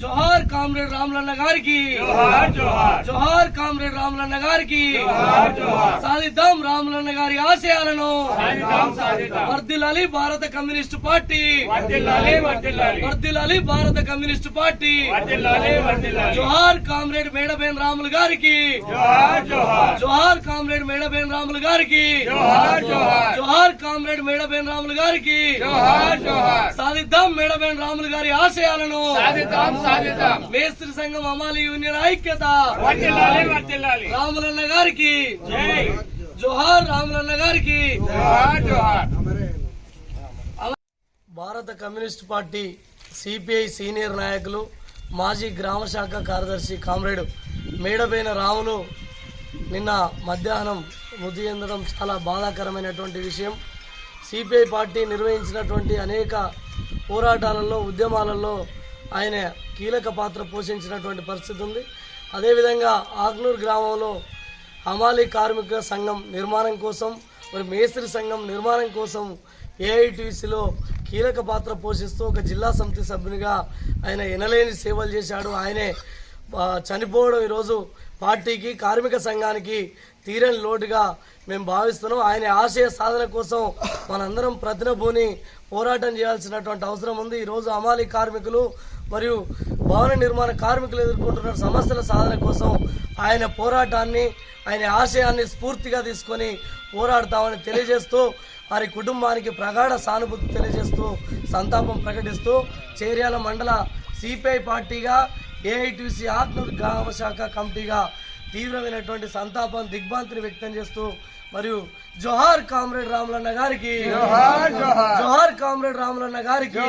జోహార్ comrade రాములన్న గారికి జోహార్ జోహార్ జోహార్ comrade రాములన్న గారికి. సాధిద్దాం రాములన్న గారి ఆశయాలను. సాధిద్దాం వర్దిల్లాలి భారత కమ్యూనిస్టు పార్టీ. వర్దిల్లాలి వర్దిల్లాలి భారత కమ్యూనిస్టు పార్టీ. జోహార్ కామ్రేడ్ మేడబేన్ రాములు గారికి. జోహార్ కామ్రేడ్ మేడబేన్ రాములు గారికి. జోహార్ కామ్రేడ్ మేడబేన్ రాములు గారికి. సాధిద్దాం మేడబేన్ రాములు గారి ఆశయాలను. మేస్త్రి సంఘం అమాలి యూనియన్ ఐక్యత. రాములన్న గారికి. జోహార్ రాములన్న గారికి. భారత కమ్యూనిస్ట్ పార్టీ సిపిఐ సీనియర్ నాయకులు మాజీ గ్రామ శాఖ కార్యదర్శి కామ్రేడ్ మేడబైన రాములు నిన్న మధ్యాహ్నం మృతి చెందడం చాలా బాధాకరమైనటువంటి విషయం. సిపిఐ పార్టీ నిర్వహించినటువంటి అనేక పోరాటాలలో ఉద్యమాలలో ఆయన కీలక పాత్ర పోషించినటువంటి పరిస్థితి ఉంది. అదేవిధంగా ఆగ్నూర్ గ్రామంలో హమాలి కార్మిక సంఘం నిర్మాణం కోసం మరి మేస్త్రి సంఘం నిర్మాణం కోసం ఏఐటీసీలో కీలక పాత్ర పోషిస్తూ ఒక జిల్లా సమితి సభ్యునిగా ఆయన ఎనలేని సేవలు చేశాడు. ఆయనే చనిపోవడం ఈరోజు పార్టీకి కార్మిక సంఘానికి తీరని లోటుగా మేము భావిస్తున్నాం. ఆయన ఆశయ సాధన కోసం మనందరం ప్రతినభూని పోరాటం చేయాల్సినటువంటి అవసరం ఉంది. ఈరోజు అమాలి కార్మికులు మరియు భవన నిర్మాణ కార్మికులు ఎదుర్కొంటున్న సమస్యల సాధన కోసం ఆయన పోరాటాన్ని ఆయన ఆశయాన్ని స్ఫూర్తిగా తీసుకొని పోరాడతామని తెలియజేస్తూ వారి కుటుంబానికి ప్రగాఢ సానుభూతి తెలియజేస్తూ సంతాపం ప్రకటిస్తూ చేర్యాల మండల సిపిఐ పార్టీగా ఏఐటీసీ ఆత్మూర్ గ్రామ శాఖ కమిటీగా తీవ్రమైనటువంటి సంతాపం దిగ్భ్రాంతిని వ్యక్తం చేస్తూ మరియు జోహార్ కామ్రేడ్ రాములన్న గారికి జోహార్ కామ్రేడ్ రాములన్న గారికి